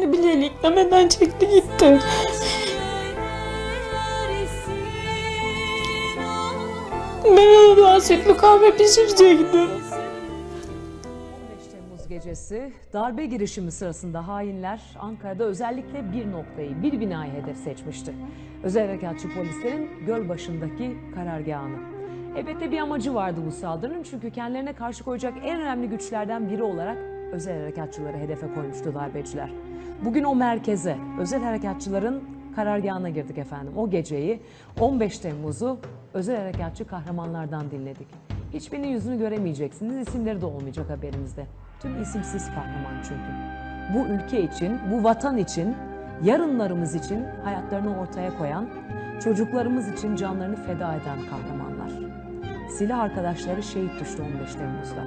Düğmelerini bile iliklemeden çekti gitti. Ben ona daha sütlü kahve pişirecektim. 15 Temmuz gecesi darbe girişimi sırasında hainler Ankara'da özellikle bir noktayı, bir binayı hedef seçmişti. Özel harekatçı polislerin Gölbaşı'ndaki karargahını. Elbette bir amacı vardı bu saldırının çünkü kendilerine karşı koyacak en önemli güçlerden biri olarak özel harekatçıları hedefe koymuştu darbeciler. Bugün o merkeze, özel harekatçıların karargahına girdik efendim. O geceyi 15 Temmuz'u özel harekatçı kahramanlardan dinledik. Hiçbirinin yüzünü göremeyeceksiniz, isimleri de olmayacak haberinizde. Tüm isimsiz kahraman çünkü. Bu ülke için, bu vatan için, yarınlarımız için hayatlarını ortaya koyan, çocuklarımız için canlarını feda eden kahramanlar. Silah arkadaşları şehit düştü 15 Temmuz'da.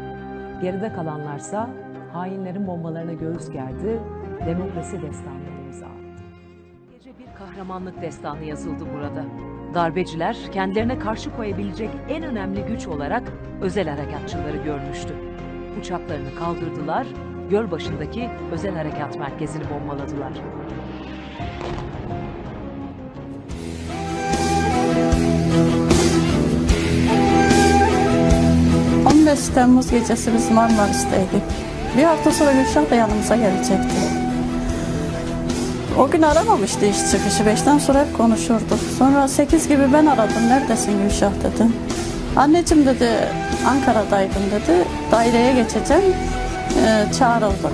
Geride kalanlarsa hainlerin bombalarına göğüs gerdi, demokrasi destanları imza attı. Gece bir kahramanlık destanı yazıldı burada. Darbeciler kendilerine karşı koyabilecek en önemli güç olarak özel harekatçıları görmüştü. Uçaklarını kaldırdılar, göl başındaki özel harekat merkezini bombaladılar. 15 Temmuz gecesi biz Marmaris'teydik. Bir hafta sonra Gülşah da yanımıza gelecekti. O gün aramamıştı iş çıkışı. Beşten sonra hep konuşurduk. Sonra 8 gibi ben aradım. Neredesin Gülşah dedim. Anneciğim dedi Ankara'daydım dedi. Daireye geçeceğim. Ee, çağrıldık.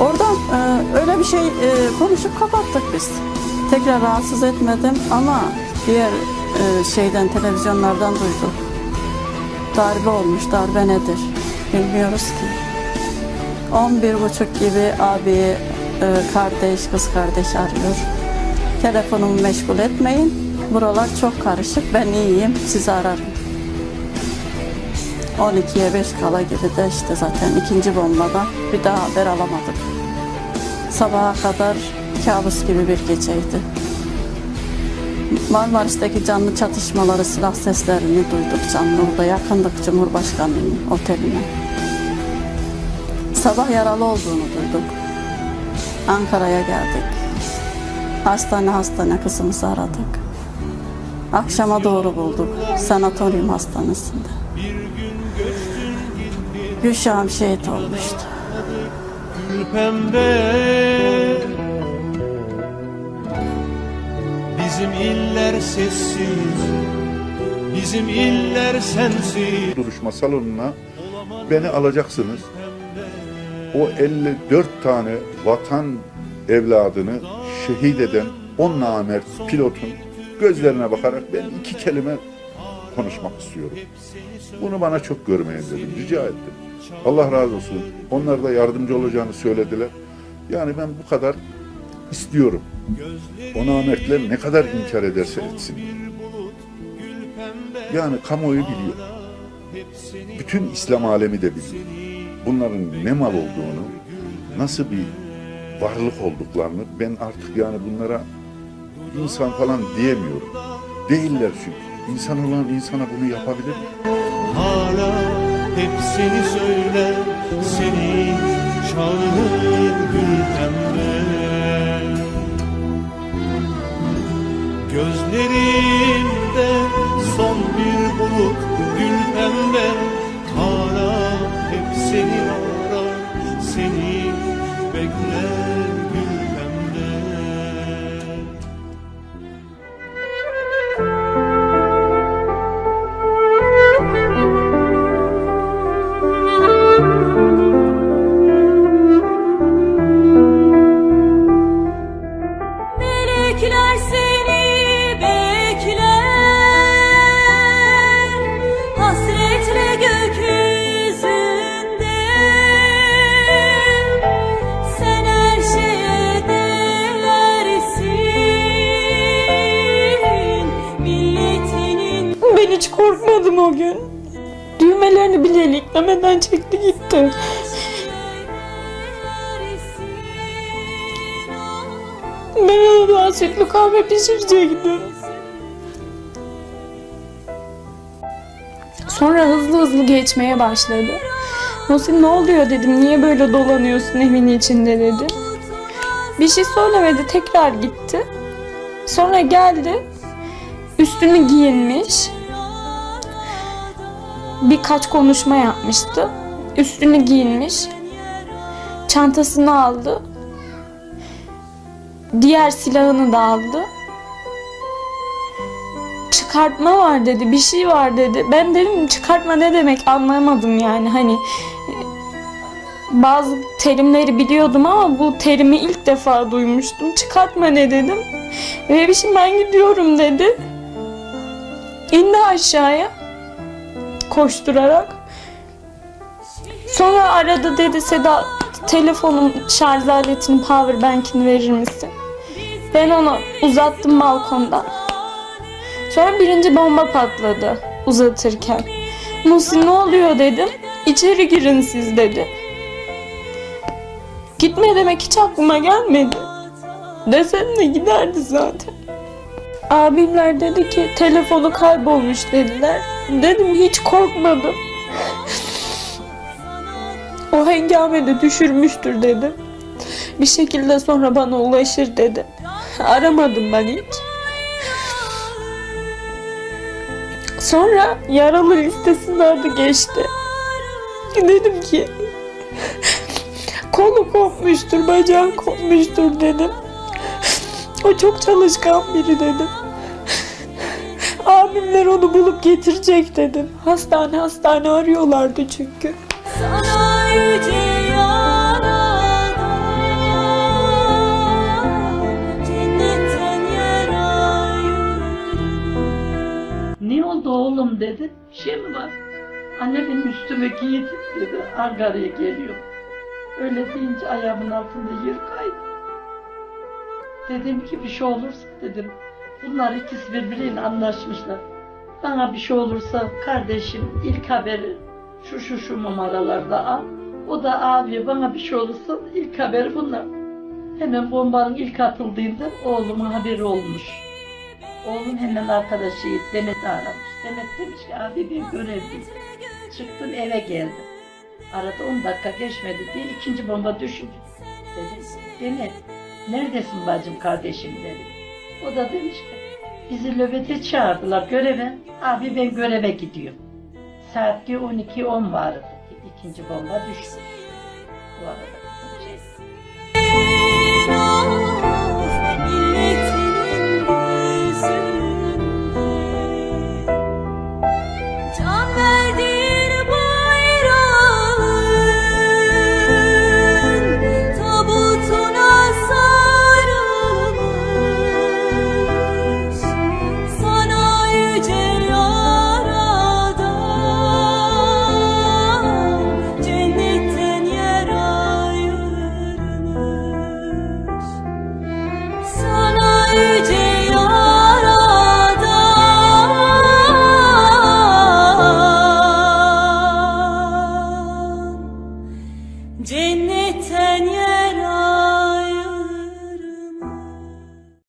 Oradan e, öyle bir şey e, konuşup kapattık biz. Tekrar rahatsız etmedim ama diğer e, şeyden televizyonlardan duyduk. Darbe olmuş, darbe nedir bilmiyoruz ki. 11 buçuk gibi abi e, kardeş, kız kardeş arıyor. Telefonumu meşgul etmeyin. Buralar çok karışık. Ben iyiyim. Sizi ararım. 12'ye 5 kala gibi de işte zaten ikinci bombada bir daha haber alamadık. Sabaha kadar kabus gibi bir geceydi. Marmaris'teki canlı çatışmaları, silah seslerini duyduk canlı. Orada yakındık Cumhurbaşkanı'nın oteline. Sabah yaralı olduğunu duyduk. Ankara'ya geldik. Hastane hastane kızımızı aradık. Akşama doğru bulduk sanatoryum hastanesinde. Gülşah'ım şehit olmuştu. Gül Bizim iller sessiz Bizim iller sensiz duruşma salonuna beni alacaksınız. O 54 tane vatan evladını şehit eden o namert pilotun gözlerine bakarak ben iki kelime konuşmak istiyorum. Bunu bana çok görmeyin dedim, rica ettim. Allah razı olsun. Onlar da yardımcı olacağını söylediler. Yani ben bu kadar istiyorum. O namertler ne kadar inkar ederse etsin. Yani kamuoyu biliyor. Bütün İslam alemi de biliyor. Bunların ne mal olduğunu, nasıl bir varlık olduklarını ben artık yani bunlara insan falan diyemiyorum. Değiller çünkü. İnsan olan insana bunu yapabilir? Hala hep seni söyler Seni çağırır gül pembe Gözlerimde son bir bulut gül pembe. Hala hep seni arar Seni bekler korkmadım o gün Düğmelerini bile iliklemeden çekti gitti Ben ona daha sütlü kahve pişirecektim. Sonra hızlı hızlı geçmeye başladı. Muhsin ne oluyor dedim. Niye böyle dolanıyorsun evin içinde dedi. Bir şey söylemedi. Tekrar gitti. Sonra geldi. Üstünü giyinmiş. Birkaç konuşma yapmıştı. Üstünü giyinmiş. Çantasını aldı. Diğer silahını da aldı. Çıkartma var dedi, bir şey var dedi. Ben dedim çıkartma ne demek anlamadım yani hani bazı terimleri biliyordum ama bu terimi ilk defa duymuştum. Çıkartma ne dedim. Şey ben gidiyorum dedi. İndi aşağıya koşturarak. Sonra aradı dedi Seda telefonun şarj aletini power bank'ini verir misin? Ben onu uzattım balkondan. Sonra birinci bomba patladı uzatırken. Musi ne oluyor dedim. İçeri girin siz dedi. Gitme demek hiç aklıma gelmedi. Desem de giderdi zaten. Abimler dedi ki telefonu kaybolmuş dediler. Dedim hiç korkmadım. O hengamede düşürmüştür dedim. Bir şekilde sonra bana ulaşır dedi. Aramadım ben hiç. Sonra yaralı listesinin adı geçti. Dedim ki kolu kopmuştur, bacağı kopmuştur dedim. O çok çalışkan biri dedim. Abimler onu bulup getirecek dedim. Hastane hastane arıyorlardı çünkü. Sana Ne oldu oğlum dedi. Şey mi var? Anne benim üstümü giydi dedi. Ankara'ya geliyor. Öyle deyince ayağımın altında yer kaydı. Dedim ki bir şey olursa dedim. Bunlar ikisi birbiriyle anlaşmışlar. Bana bir şey olursa kardeşim ilk haberi şu şu şu numaralarda al. O da abi bana bir şey olursa ilk haberi bunlar. Hemen bombanın ilk atıldığında oğluma haberi olmuş. Oğlum hemen arkadaşı Demet'i aramış. Demet demiş ki abi bir görevliyim. Çıktım eve geldim. Arada 10 dakika geçmedi diye ikinci bomba düşündü. Dedim Demet neredesin bacım kardeşim dedim. O da demiş ki bizi nöbete çağırdılar göreve. Abi ben göreve gidiyorum. Saat diyor 12-10 vardı. İkinci bomba düşmüş. Bu arada.